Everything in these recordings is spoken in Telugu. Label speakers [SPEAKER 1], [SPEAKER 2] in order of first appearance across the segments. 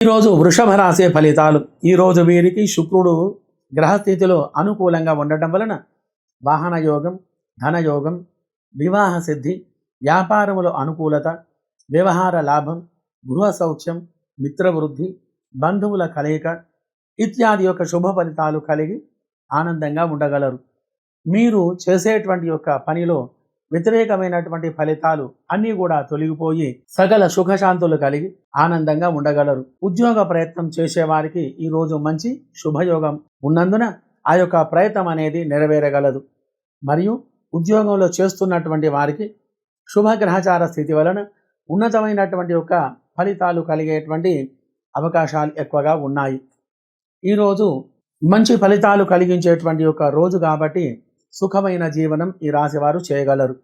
[SPEAKER 1] ఈరోజు వృషభ రాశి ఫలితాలు. ఈరోజు వీరికి శుక్రుడు గ్రహస్థితిలో అనుకూలంగా ఉండటం వలన వాహన యోగం ధనయోగం వివాహ సిద్ధి వ్యాపారములో అనుకూలత వ్యవహార లాభం గృహ సౌఖ్యం మిత్రవృద్ధి బంధువుల కలయిక ఇత్యాది యొక్క శుభ ఫలితాలు కలిగి ఆనందంగా ఉండగలరు. మీరు చేసేటువంటి యొక్క పనిలో వ్యతిరేకమైనటువంటి ఫలితాలు అన్నీ కూడా తొలగిపోయి సకల సుఖశాంతులు కలిగి ఆనందంగా ఉండగలరు. ఉద్యోగ ప్రయత్నం చేసేవారికి ఈ రోజు మంచి శుభయోగం ఉన్నందున ఆ యొక్క ప్రయత్నం అనేది నెరవేరగలదు. మరియు ఉద్యోగంలో చేస్తున్నటువంటి వారికి శుభగ్రహచార స్థితి వలన ఉన్నతమైనటువంటి యొక్క ఫలితాలు కలిగేటువంటి అవకాశాలు ఎక్కువగా ఉన్నాయి. ఈరోజు మంచి ఫలితాలు కలిగించేటువంటి యొక్క రోజు కాబట్టి సుఖమైన జీవనం ఈ రాశివారు చేయగలరు.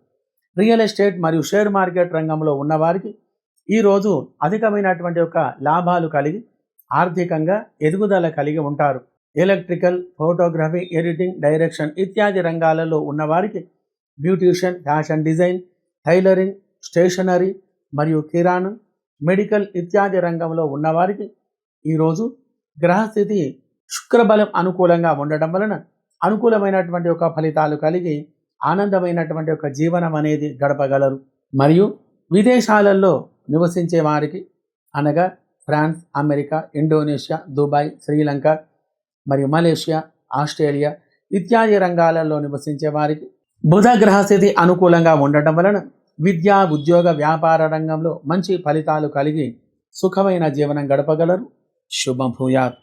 [SPEAKER 1] రియల్ ఎస్టేట్ మరియు షేర్ మార్కెట్ రంగంలో ఉన్నవారికి ఈరోజు అధికమైనటువంటి యొక్క లాభాలు కలిగి ఆర్థికంగా ఎదుగుదల కలిగి ఉంటారు. ఎలక్ట్రికల్ ఫోటోగ్రఫీ ఎడిటింగ్ డైరెక్షన్ ఇత్యాది రంగాలలో ఉన్నవారికి beautician fashion design tailoring stationery మరియు కిరాణం మెడికల్ ఇత్యాది రంగంలో ఉన్నవారికి ఈరోజు గ్రహస్థితి శుక్రబలం అనుకూలంగా ఉండటం వలన అనుకూలమైనటువంటి ఒక ఫలితాలు కలిగి ఆనందమైనటువంటి ఒక జీవనం అనేది గడపగలరు. మరియు విదేశాలలో నివసించే వారికి అనగా France America Indonesia Dubai Sri Lanka మరియు మలేషియా ఆస్ట్రేలియా ఇత్యాది రంగాలలో నివసించే వారికి బుధ గ్రహస్థితి అనుకూలంగా ఉండటం వలన విద్యా ఉద్యోగ వ్యాపార రంగంలో మంచి ఫలితాలు కలిగి సుఖమైన జీవనం గడపగలరు. శుభభూయాత్